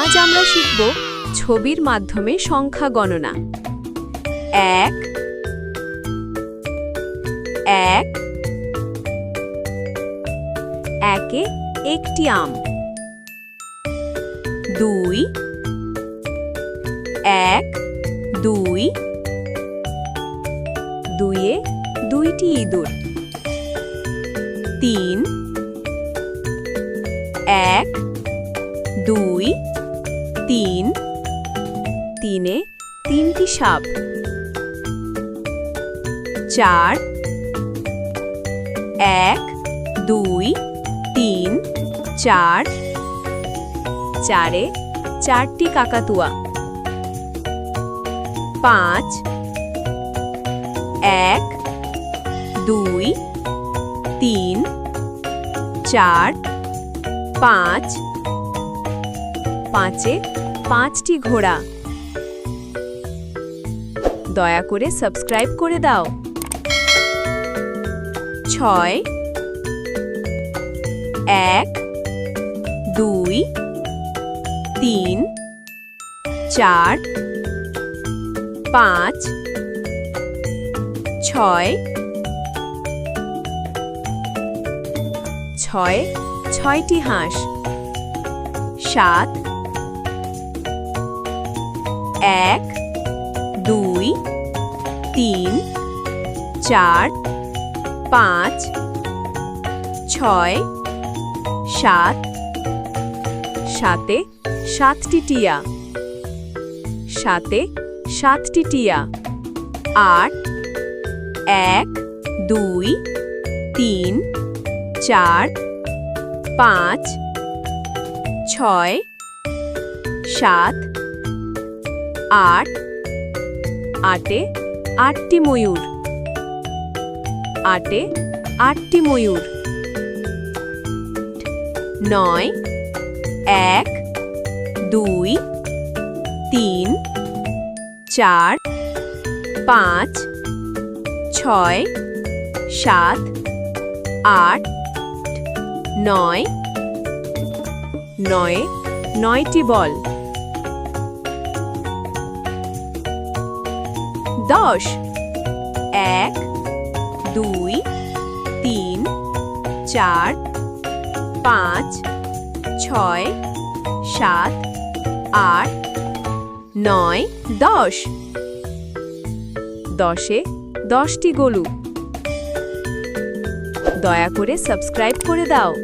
আজ আমরা শিখব ছবির মাধ্যমে সংখ্যা গণনা। এক এক, একে একটি আম। দুই, এক, দুই, দুইয়ে দুইটি ইঁদুর। তিন, এক, দুই তিন। তিনে তিনটি সাপ। চার। এক, দুই, তিন, চার। চারে চারটি কাকাতুয়া। পাঁচ। এক, দুই, তিন, চার, পাঁচ। পাঁচে পাঁচটি ঘোড়া। দয়া করে সাবস্ক্রাইব করে দাও। ছয়, এক, দুই, তিন, চার, পাঁচ, ছয়। ছয়, ছয়টি হাঁস। সাত এক, দুই, তিন, চার, পাঁচ, ছয়, সাত, সাতে সাতটি টিয়া, সাতে সাতটি টিয়া, আট, এক, দুই, তিন, চার, পাঁচ, ছয়, সাত আট, আটে আটটি ময়ূর। আটে আটটি ময়ূর। নয়, এক, দুই, তিন, চার, পাঁচ, ছয়, সাত, আট, নয়। নয় নয়টি বল। দশ। এক, দুই, তিন, চার, পাঁচ, ছয়, সাত, আট, নয়, দশ। দশে দশটি গলু। দয়া করে সাবস্ক্রাইব করে দাও।